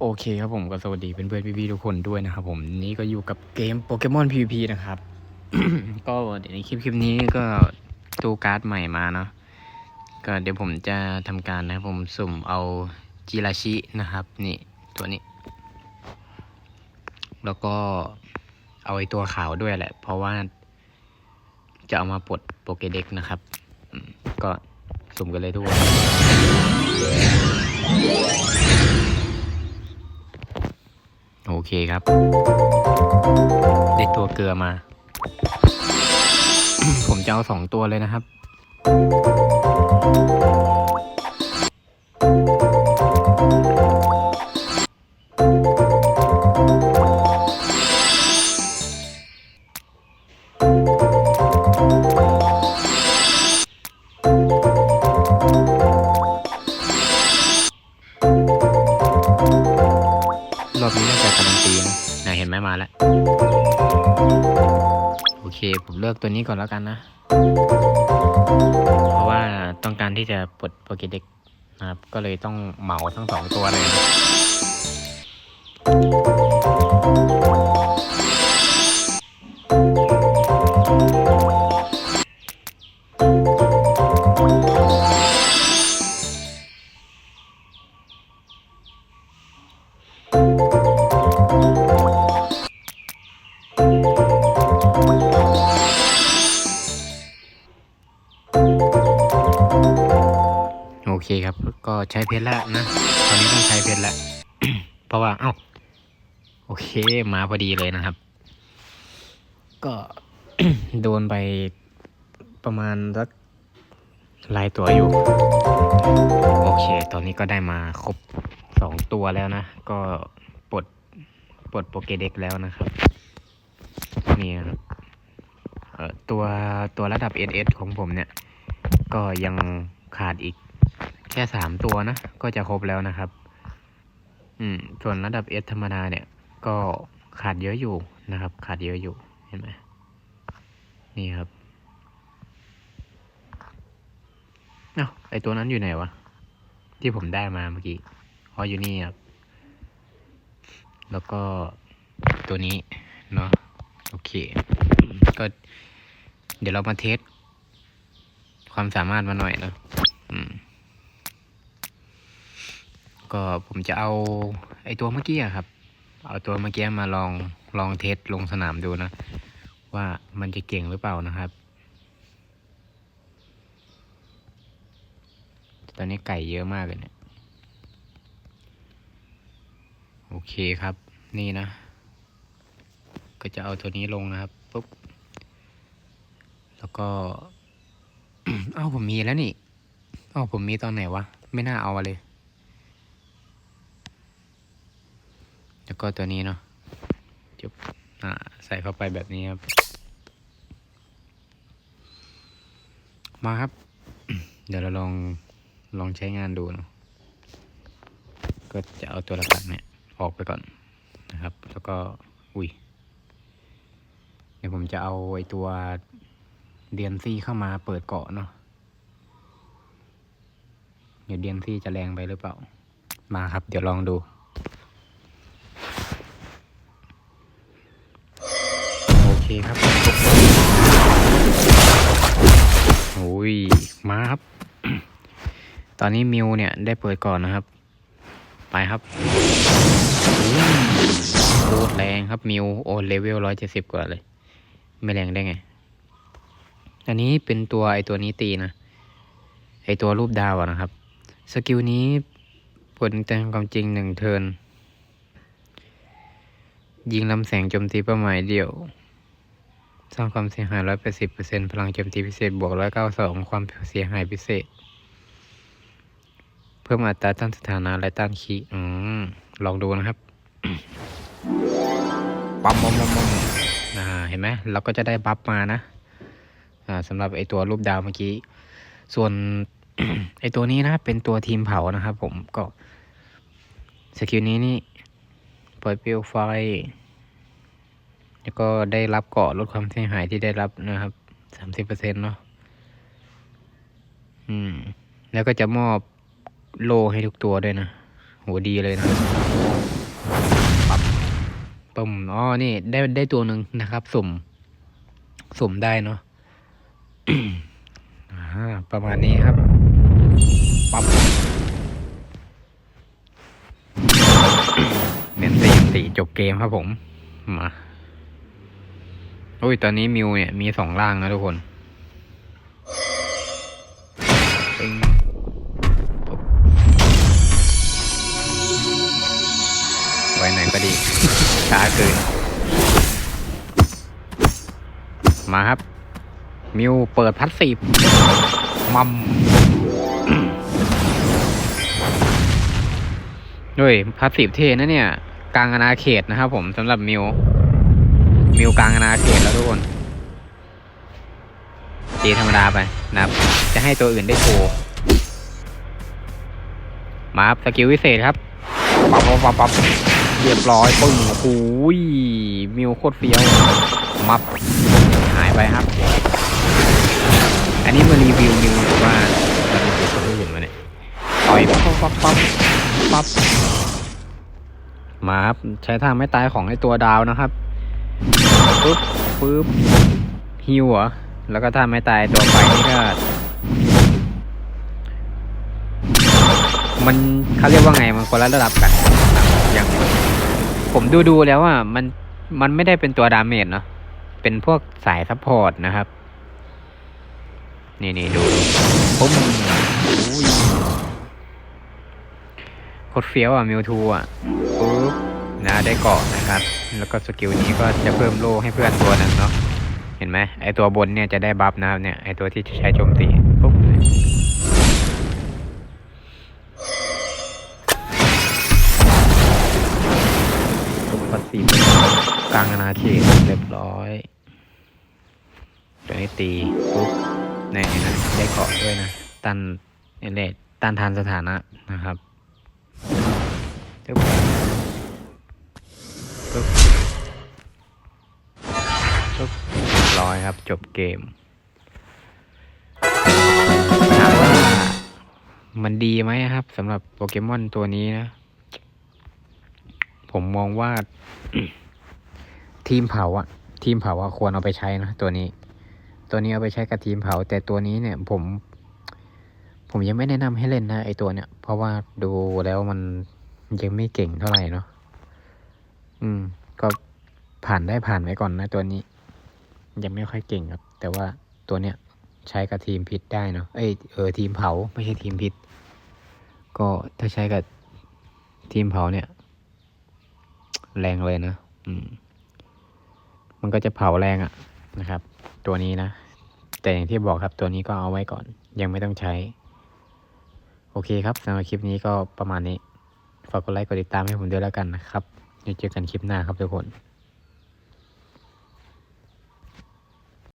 โอเคครับผมก็สวัสดีเพื่อนๆพี่ๆทุกคนด้วยนะครับผมนี่ก็อยู่กับเกมโปเกมอน PVP นะครับ ก็เดี๋ยวในคลิปคลิปนี้ก็ตู้การ์ดใหม่มาเนาะก็เดี๋ยวผมจะทำการนะครับผมสุ่มเอาจิราชินะครับ นี่ตัวนี้ แล้วก็เอาไอตัวขาวด้วยแหละ เพราะว่าจะเอามาปลดโปเกเด็กนะครับ ก็สุ่มกันเลยทุกคน อเคครับ ได้ตัวเกลือมา ผมจะเอาสองตัวเลยนะครับรอ บนี้น่าจะการันตีนะนเห็นไหมมาแล้ว โอเค ผมเลือกตัวนี้ก่อนแล้วกันนะ เพราะว่าต้องการที่จะปลดโปเกเด็กนะครับ ก็เลยต้องเหมาทั้งสองตัวเลย ใช้เพชรล้วนะ ตอนนี้ต้องใช้เพชรล้วเพราะว่า เอ้า โอเค มาพอดีเลยนะครับ ก็โดนไปประมาณสักลายตัวอยู่ โอเค ตอนนี้ก็ได้มาครบสองตัวแล้วนะ ก็ปลดปลดโปเกเด็กแล้วนะครับ นี่นะครับตัวตัวระดับ SS ของผมเนี่ย ก็ยังขาดอีก ค่สามตัวนะ ก็จะครบแล้วนะครับ อืม ส่วนระดับ S ธรรมดาเนี่ย ก็ขาดเยอะอยู่นะครับ ขาดเยอะอยู่ เห็นไหมนี่ครับเอ้าไอตัวนั้นอยู่ไหนวะ ที่ผมได้มาเมื่อกี้อ๋ออยู่นี่ครับ แล้วก็ตัวนี้ เนาะโอเค ก็ เดี๋ยวเรามาเทสความสามารถมาหน่อยเนะอืม ก็ผมจะเอาไอตัวเมื่อกี้ครับ เอาตัวเมื่อกี้มาลองลองเทสลงสนามดูนะ ว่ามันจะเก่งหรือเปล่านะครับ ตอนนี้ไก่เยอะมากเลยเนี่ยโอเคครับ นี่นะ ก็จะเอาตัวนี้ลงนะครับปุ๊บแล้วก็เอ้าผมมีแล้วนี่เอ้าผมมีตอนไหนวะ ไม่น่าเอาเลย แล้วก็ตัวนี้เนาะจุบใส่เข้าไปแบบนี้ครับ มาครับ เดี๋ยวเราลองลองใช้งานดูเนาะก็จะเอาตัวหลักๆเนี่ยออกไปก่อนนะครับ แล้วก็อุ้ยเดี๋ยวผมจะเอาไอตัวเดียนซี่เข้ามาเปิดเกาะเนาะเดี๋ยวเดียนซี่จะแรงไปหรือเปล่า มาครับ เดี๋ยวลองดู โอเคครับโอ้ยมาครับ ตอนนี้มิวเนี่ยได้เปิดก่อนนะครับ ไปครับโคตรแรงครับมิวโอเลเวลร้อยเจ็ดสิบกว่าเลย ไม่แรงได้ไง อันนี้เป็นตัวไอตัวนี้ตีนะ ไอตัวรูปดาวอะนะครับ สกิลนี้ผลแต่งความจริงหนึ่งเทิร์นยิงลำแสงโจมตีเป้าหมายเดียว สร้างความเสียหายร้อยแปดสิบเปอร์เซ็นพลังโจมตีพิเศษบวกร้อยเก้าสองความเสียหายพิเศษ เพิ่มอัตราต้านสถานะและต้านขีอืมลองดูนะครับปั๊มปั๊มปั๊มปั๊มอ่าเห็นไหมเราก็จะได้บัฟมานะ อ่าสำหรับไอตัวรูปดาวเมื่อกี้ ส่วนไอตัวนี้นะเป็นตัวทีมเผานะครับผมก็สกิลนี้นี่ปล่อยเปลวไฟ แล้วก็ได้รับเกาะลดความเสียหายที่ได้รับนะครับสามสิบเปอร์เซ็นต์เนาะอืม แล้วก็จะมอบโลให้ทุกตัวด้วยนะโหดีเลยนะปั๊บปุ่มอ๋อนี่ ได้ได้ตัวหนึ่งนะครับ สุ่ม สุ่มได้เนาะอ่าประมาณนี้ครับปั๊บเน้นตีตีจบเกมครับผม มา โอ้ย ตอนนี้มิวเนี่ยมีสองร่างนะทุกคนปิงปุ๊บไว้หนก็ดี ช้าเกิน มาครับ มิวเปิดพัดสีมัมด้วยพาสซีฟเทนะเนี่ย กลางอาณาเขตนะครับผมสำหรับมิว มิวกลางอาณาเขตแล้วทุกคนตีธรรมดาไปนะครับ จะให้ตัวอื่นได้โชว์มาครับสกิลวิเศษครับปั๊บปั๊บปั๊บปั๊บเรียบร้อยปึ้งโอ้ยมิวโคตรเฟี้ยวมับหายไปครับ อันนี้มารีวิวมิวหรือว่ามารีวิวคนอื่นมาเนี่ยต่อยปั๊บปั๊บปั๊บปั๊บมาครับใช้ทางไม่ตายของไอตัวดาวนะครับ ปึ๊บปึ๊บฮิวเหรอ แล้วก็ถ้าไม่ตายตัวไฟนี่ก็ มันเขาเรียกว่าไงมันคนละระดับกัน อย่าง ผมดูดูแล้วว่ามันมันไม่ได้เป็นตัวดาเมจเนาะ เป็นพวกสายซัพพอร์ตนะครับ นี่นี่ดูปุ๊บโคตรเฟี้ยวอะมิวทูอะปุ๊บ นะได้เกาะนะครับ แล้วก็สกิลนี้ก็จะเพิ่มโล่ให้เพื่อนตัวหนึ่งเนาะเห็นไหมไอตัวบนเนี่ยจะได้บัฟนะครับเนี่ยไอตัวที่ใช้โจมตีปุ๊บปัดสีกลางอาณาเขตเรียบร้อยตัวนี้ตีปุ๊บในนะได้เกาะด้วยนะตันเอเลตตันทานสถานะนะครับปึ๊บปึ๊บ ปึ๊บเรียบร้อยครับ จบเกมถามว่ามันดีไหมครับสำหรับโปเกมอนตัวนี้นะ ผมมองว่า ทีมเผาอะทีมเผาอะควรเอาไปใช้นะตัวนี้ ตัวนี้เอาไปใช้กับทีมเผา แต่ตัวนี้เนี่ย ผม ผมยังไม่แนะนำให้เล่นนะไอตัวเนี้ยเพราะว่าดูแล้วมันยังไม่เก่งเท่าไหร่เนาะ อืม ก็ผ่านได้ผ่านไว้ก่อนนะตัวนี้ ยังไม่ค่อยเก่งครับ แต่ว่าตัวเนี้ยใช้กับทีมพิษได้เนาะเอ้ยเออทีมเผาไม่ใช่ทีมพิษ ก็ถ้าใช้กับทีมเผาเนี่ย แรงเลยนะอืม มันก็จะเผาแรงอะนะครับ ตัวนี้นะแต่อย่างที่บอกครับตัวนี้ก็เอาไว้ก่อน ยังไม่ต้องใช้ โอเคครับสำหรับคลิปนี้ก็ประมาณนี้ฝากกดไลค์กดติดตามให้ผมด้วยแล้วกันนะครับ เดี๋ยวเจอกันคลิปหน้าครับทุกคน